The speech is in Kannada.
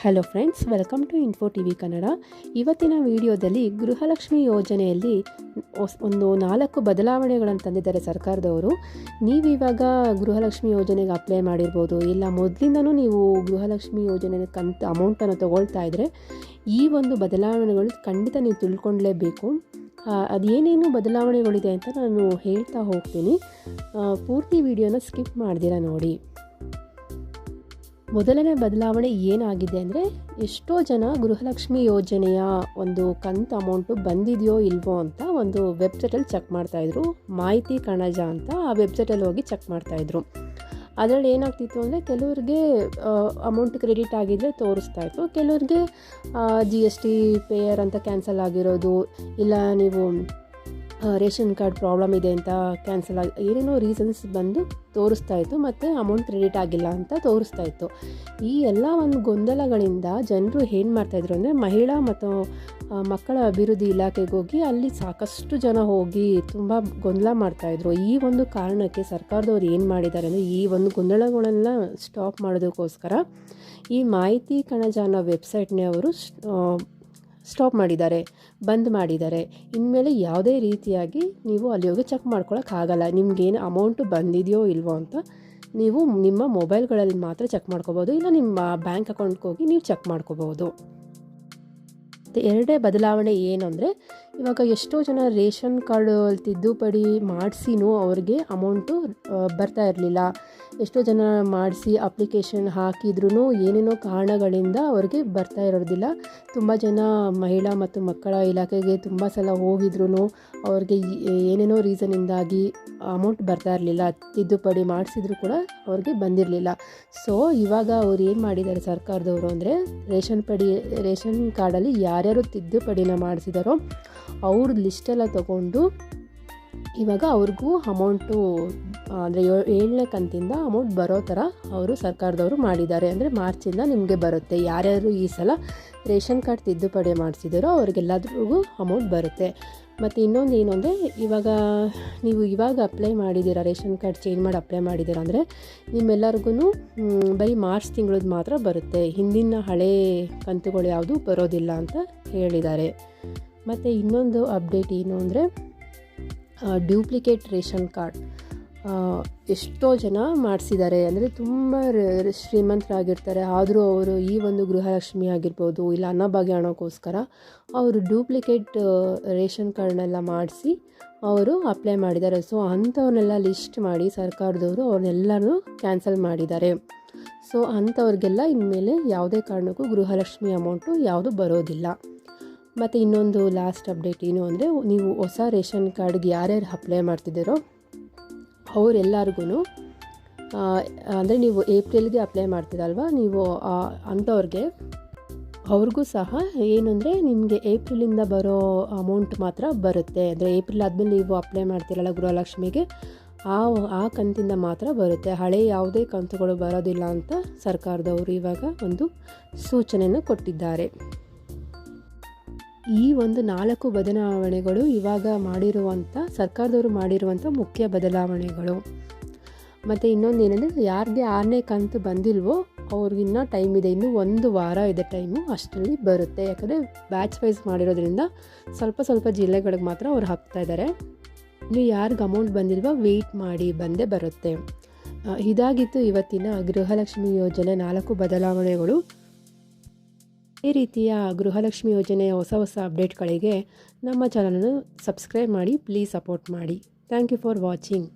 Hello friends welcome to info T V Kannada ಇವತ್ತಿನ ವಿಡಿಯೋದಲ್ಲಿ ಗೃಹಲಕ್ಷ್ಮಿ ಯೋಜನೆಯಲ್ಲಿ ಒಂದು ನಾಲ್ಕು ಬದಲಾವಣೆಗಳನ್ನು ತಂದಿದ್ದಾರೆ ಸರ್ಕಾರದವರು. ನೀವಿವಾಗ ಗೃಹಲಕ್ಷ್ಮಿ ಯೋಜನೆಗೆ ಅಪ್ಲೈ ಮಾಡಿರ್ಬೋದು, ಇಲ್ಲ ಮೊದಲಿಂದನೂ ನೀವು ಗೃಹಲಕ್ಷ್ಮಿ ಯೋಜನೆ ಕಂತು ಅಮೌಂಟನ್ನು ತಗೊಳ್ತಾ ಇದ್ದರೆ ಈ ಒಂದು ಬದಲಾವಣೆಗಳು ಖಂಡಿತ ನೀವು ತಿಳ್ಕೊಳ್ಳೇಬೇಕು ಅದೇನೇನು ಬದಲಾವಣೆಗಳಿದೆ ಅಂತ ನಾನು ಹೇಳ್ತಾ ಹೋಗ್ತೀನಿ. ಪೂರ್ತಿ ವಿಡಿಯೋನ ಸ್ಕಿಪ್ ಮಾಡ್ದಿರ ನೋಡಿ. ಮೊದಲನೇ ಬದಲಾವಣೆ ಏನಾಗಿದೆ ಅಂದರೆ ಎಷ್ಟೋ ಜನ ಗೃಹಲಕ್ಷ್ಮಿ ಯೋಜನೆಯ ಒಂದು ಕಂತು ಅಮೌಂಟು ಬಂದಿದೆಯೋ ಇಲ್ವೋ ಅಂತ ಒಂದು ವೆಬ್ಸೈಟಲ್ಲಿ ಚೆಕ್ ಮಾಡ್ತಾಯಿದ್ರು ಮಾಹಿತಿ ಕಣಜ ಅಂತ ಆ ವೆಬ್ಸೈಟಲ್ಲಿ ಹೋಗಿ ಚೆಕ್ ಮಾಡ್ತಾಯಿದ್ರು ಅದರಲ್ಲಿ ಏನಾಗ್ತಿತ್ತು ಅಂದರೆ ಕೆಲವ್ರಿಗೆ ಅಮೌಂಟ್ ಕ್ರೆಡಿಟ್ ಆಗಿದ್ದರೆ ತೋರಿಸ್ತಾ ಇತ್ತು. ಕೆಲವ್ರಿಗೆ ಜಿ ಎಸ್ ಟಿ ಪೇಯರ್ ಅಂತ ಕ್ಯಾನ್ಸಲ್ ಆಗಿರೋದು, ಇಲ್ಲ ನೀವು ರೇಷನ್ ಕಾರ್ಡ್ ಪ್ರಾಬ್ಲಮ್ ಇದೆ ಅಂತ ಕ್ಯಾನ್ಸಲ್ ಆಗಿ ಏನೇನೋ ರೀಸನ್ಸ್ ಬಂದು ತೋರಿಸ್ತಾ ಇತ್ತು ಮತ್ತು ಅಮೌಂಟ್ ಕ್ರೆಡಿಟ್ ಆಗಿಲ್ಲ ಅಂತ ತೋರಿಸ್ತಾ ಇತ್ತು. ಈ ಎಲ್ಲ ಒಂದು ಗೊಂದಲಗಳಿಂದ ಜನರು ಏನು ಮಾಡ್ತಾಯಿದ್ರು ಅಂದರೆ ಮಹಿಳಾ ಮತ್ತು ಮಕ್ಕಳ ಅಭಿವೃದ್ಧಿ ಇಲಾಖೆಗೆ ಹೋಗಿ ಅಲ್ಲಿ ಸಾಕಷ್ಟು ಜನ ಹೋಗಿ ತುಂಬ ಗೊಂದಲ ಮಾಡ್ತಾಯಿದ್ರು ಈ ಒಂದು ಕಾರಣಕ್ಕೆ ಸರ್ಕಾರದವ್ರು ಏನು ಮಾಡಿದ್ದಾರೆ ಅಂದರೆ ಈ ಒಂದು ಗೊಂದಲಗಳನ್ನ ಸ್ಟಾಪ್ ಮಾಡೋದಕ್ಕೋಸ್ಕರ ಈ ಮಾಹಿತಿ ಕಣಜ ಅನ್ನೋ ವೆಬ್ಸೈಟ್ನೇ ಅವರು ಸ್ಟಾಪ್ ಮಾಡಿದ್ದಾರೆ, ಬಂದ್ ಮಾಡಿದ್ದಾರೆ. ಇನ್ಮೇಲೆ ಯಾವುದೇ ರೀತಿಯಾಗಿ ನೀವು ಅಲ್ಲಿ ಹೋಗಿ ಚೆಕ್ ಮಾಡ್ಕೊಳಕ್ಕಾಗಲ್ಲ ನಿಮ್ಗೇನು ಅಮೌಂಟು ಬಂದಿದೆಯೋ ಇಲ್ವೋ ಅಂತ ನೀವು ನಿಮ್ಮ ಮೊಬೈಲ್ಗಳಲ್ಲಿ ಮಾತ್ರ ಚೆಕ್ ಮಾಡ್ಕೋಬೋದು. ಇಲ್ಲ ನಿಮ್ಮ ಬ್ಯಾಂಕ್ ಅಕೌಂಟ್ಗೆ ಹೋಗಿ ನೀವು ಚೆಕ್ ಮಾಡ್ಕೋಬೋದು. ಮತ್ತು ಎರಡೇ ಬದಲಾವಣೆ ಏನು ಇವಾಗ ಎಷ್ಟೋ ಜನ ರೇಷನ್ ಕಾರ್ಡ್ ತಿದ್ದುಪಡಿ ಮಾಡಿಸಿನೂ ಅವ್ರಿಗೆ ಅಮೌಂಟು ಬರ್ತಾ ಇರಲಿಲ್ಲ. ಎಷ್ಟೋ ಜನ ಮಾಡಿಸಿ ಅಪ್ಲಿಕೇಶನ್ ಹಾಕಿದ್ರೂ ಏನೇನೋ ಕಾರಣಗಳಿಂದ ಅವ್ರಿಗೆ ಬರ್ತಾ ಇರೋದಿಲ್ಲ. ತುಂಬ ಜನ ಮಹಿಳಾ ಮತ್ತು ಮಕ್ಕಳ ಇಲಾಖೆಗೆ ತುಂಬ ಸಲ ಹೋಗಿದ್ರು ಅವ್ರಿಗೆ ಏನೇನೋ ರೀಸನಿಂದಾಗಿ ಅಮೌಂಟ್ ಬರ್ತಾ ಇರಲಿಲ್ಲ. ತಿದ್ದುಪಡಿ ಮಾಡಿಸಿದ್ರು ಕೂಡ ಅವ್ರಿಗೆ ಬಂದಿರಲಿಲ್ಲ. ಸೊ, ಇವಾಗ ಅವ್ರು ಏನು ಮಾಡಿದ್ದಾರೆ ಸರ್ಕಾರದವರು ಅಂದರೆ, ರೇಷನ್ ಪಡಿ, ರೇಷನ್ ಕಾರ್ಡಲ್ಲಿ ಯಾರ್ಯಾರು ತಿದ್ದುಪಡಿನ ಮಾಡಿಸಿದಾರೋ ಅವ್ರ ಲಿಸ್ಟೆಲ್ಲ ತಗೊಂಡು ಇವಾಗ ಅವ್ರಿಗೂ ಅಮೌಂಟು, ಅಂದರೆ ಏಳನೇ ಕಂತಿಂದ ಅಮೌಂಟ್ ಬರೋ ಥರ ಅವರು ಸರ್ಕಾರದವರು ಮಾಡಿದ್ದಾರೆ. ಅಂದರೆ ಮಾರ್ಚಿಂದ ನಿಮಗೆ ಬರುತ್ತೆ. ಯಾರ್ಯಾರು ಈ ಸಲ ರೇಷನ್ ಕಾರ್ಡ್ ತಿದ್ದುಪಡಿ ಮಾಡಿಸಿದಾರೋ ಅವ್ರಿಗೆಲ್ಲದ್ರಿಗೂ ಅಮೌಂಟ್ ಬರುತ್ತೆ. ಮತ್ತು ಇನ್ನೊಂದು ಏನು ಅಂದರೆ ಇವಾಗ ನೀವು ಇವಾಗ ಅಪ್ಲೈ ಮಾಡಿದ್ದೀರಾ, ರೇಷನ್ ಕಾರ್ಡ್ ಚೇಂಜ್ ಮಾಡಿ ಅಪ್ಲೈ ಮಾಡಿದ್ದೀರಾ ಅಂದರೆ ನಿಮ್ಮೆಲ್ಲರಿಗೂ ಬರೀ ಮಾರ್ಚ್ ತಿಂಗಳದ್ದು ಮಾತ್ರ ಬರುತ್ತೆ. ಹಿಂದಿನ ಹಳೆ ಕಂತುಗಳು ಯಾವುದು ಬರೋದಿಲ್ಲ ಅಂತ ಹೇಳಿದ್ದಾರೆ. ಮತ್ತು ಇನ್ನೊಂದು ಅಪ್ಡೇಟ್ ಏನು ಅಂದರೆ ಡ್ಯೂಪ್ಲಿಕೇಟ್ ರೇಷನ್ ಕಾರ್ಡ್. ಎಷ್ಟೋ ಜನ ಮಾಡಿಸಿದ್ದಾರೆ. ಅಂದರೆ ತುಂಬ ಶ್ರೀಮಂತರಾಗಿರ್ತಾರೆ. ಆದರೂ ಅವರು ಈ ಒಂದು ಗೃಹಲಕ್ಷ್ಮಿ ಆಗಿರ್ಬೋದು, ಇಲ್ಲ ಅನ್ನಭಾಗ್ಯ ಹಣಕ್ಕೋಸ್ಕರ ಅವರು ಡೂಪ್ಲಿಕೇಟ್ ರೇಷನ್ ಕಾರ್ಡ್ನೆಲ್ಲ ಮಾಡಿಸಿ ಅವರು ಅಪ್ಲೈ ಮಾಡಿದ್ದಾರೆ. ಸೊ ಅಂಥವ್ರನ್ನೆಲ್ಲ ಲಿಸ್ಟ್ ಮಾಡಿ ಸರ್ಕಾರದವರು ಅವ್ರನ್ನೆಲ್ಲನೂ ಕ್ಯಾನ್ಸಲ್ ಮಾಡಿದ್ದಾರೆ. ಸೊ ಅಂಥವ್ರಿಗೆಲ್ಲ ಇನ್ಮೇಲೆ ಯಾವುದೇ ಕಾರಣಕ್ಕೂ ಗೃಹಲಕ್ಷ್ಮಿ ಅಮೌಂಟು ಯಾವುದು ಬರೋದಿಲ್ಲ. ಮತ್ತು ಇನ್ನೊಂದು ಲಾಸ್ಟ್ ಅಪ್ಡೇಟ್ ಏನು ಅಂದರೆ, ನೀವು ಹೊಸ ರೇಷನ್ ಕಾರ್ಡ್ಗೆ ಯಾರ್ಯಾರು ಅಪ್ಲೈ ಮಾಡ್ತಿದ್ದೀರೋ ಅವರೆಲ್ಲರಿಗೂ ಅಂದರೆ ನೀವು ಏಪ್ರಿಲ್ಗೆ ಅಪ್ಲೈ ಮಾಡ್ತೀರಲ್ವ, ನೀವು ಅಂಥವ್ರಿಗೆ, ಅವ್ರಿಗೂ ಸಹ ಏನಂದರೆ ನಿಮಗೆ ಏಪ್ರಿಲಿಂದ ಬರೋ ಅಮೌಂಟ್ ಮಾತ್ರ ಬರುತ್ತೆ. ಅಂದರೆ ಏಪ್ರಿಲ್ ಆದಮೇಲೆ ನೀವು ಅಪ್ಲೈ ಮಾಡ್ತೀರಲ್ಲ ಗೃಹಲಕ್ಷ್ಮಿಗೆ, ಆ ಆ ಕಂತಿಂದ ಮಾತ್ರ ಬರುತ್ತೆ. ಹಳೆ ಯಾವುದೇ ಕಂತುಗಳು ಬರೋದಿಲ್ಲ ಅಂತ ಸರ್ಕಾರದವರು ಇವಾಗ ಒಂದು ಸೂಚನೆಯನ್ನು ಕೊಟ್ಟಿದ್ದಾರೆ. ಈ ಒಂದು ನಾಲ್ಕು ಬದಲಾವಣೆಗಳು ಇವಾಗ ಮಾಡಿರುವಂಥ, ಸರ್ಕಾರದವರು ಮಾಡಿರುವಂಥ ಮುಖ್ಯ ಬದಲಾವಣೆಗಳು. ಮತ್ತು ಇನ್ನೊಂದು ಏನಂದರೆ, ಯಾರಿಗೆ ಆರನೇ ಕಂತು ಬಂದಿಲ್ವೋ ಅವ್ರಿಗಿನ್ನ ಟೈಮ್ ಇದೆ. ಇನ್ನೂ ಒಂದು ವಾರ ಇದೆ ಟೈಮು ಅಷ್ಟರಲ್ಲಿ ಬರುತ್ತೆ. ಯಾಕಂದರೆ ಬ್ಯಾಚ್ ವೈಸ್ ಮಾಡಿರೋದ್ರಿಂದ ಸ್ವಲ್ಪ ಸ್ವಲ್ಪ ಜಿಲ್ಲೆಗಳಿಗೆ ಮಾತ್ರ ಅವ್ರು ಹಾಕ್ತಾ ಇದ್ದಾರೆ. ಇನ್ನು ಯಾರಿಗೆ ಅಮೌಂಟ್ ಬಂದಿಲ್ವೋ ವೆಯ್ಟ್ ಮಾಡಿ ಬಂದೇ ಬರುತ್ತೆ. ಇದಾಗಿತ್ತು ಇವತ್ತಿನ ಗೃಹಲಕ್ಷ್ಮಿ ಯೋಜನೆ ನಾಲ್ಕು ಬದಲಾವಣೆಗಳು. ಈ ರೀತಿಯ ಗೃಹಲಕ್ಷ್ಮಿ ಯೋಜನೆಯ ಹೊಸ ಹೊಸ ಅಪ್ಡೇಟ್ಗಳಿಗೆ ನಮ್ಮ ಚಾನಲನ್ನು ಸಬ್ಸ್ಕ್ರೈಬ್ ಮಾಡಿ ಪ್ಲೀಸ್ ಸಪೋರ್ಟ್ ಮಾಡಿ. Thank you for watching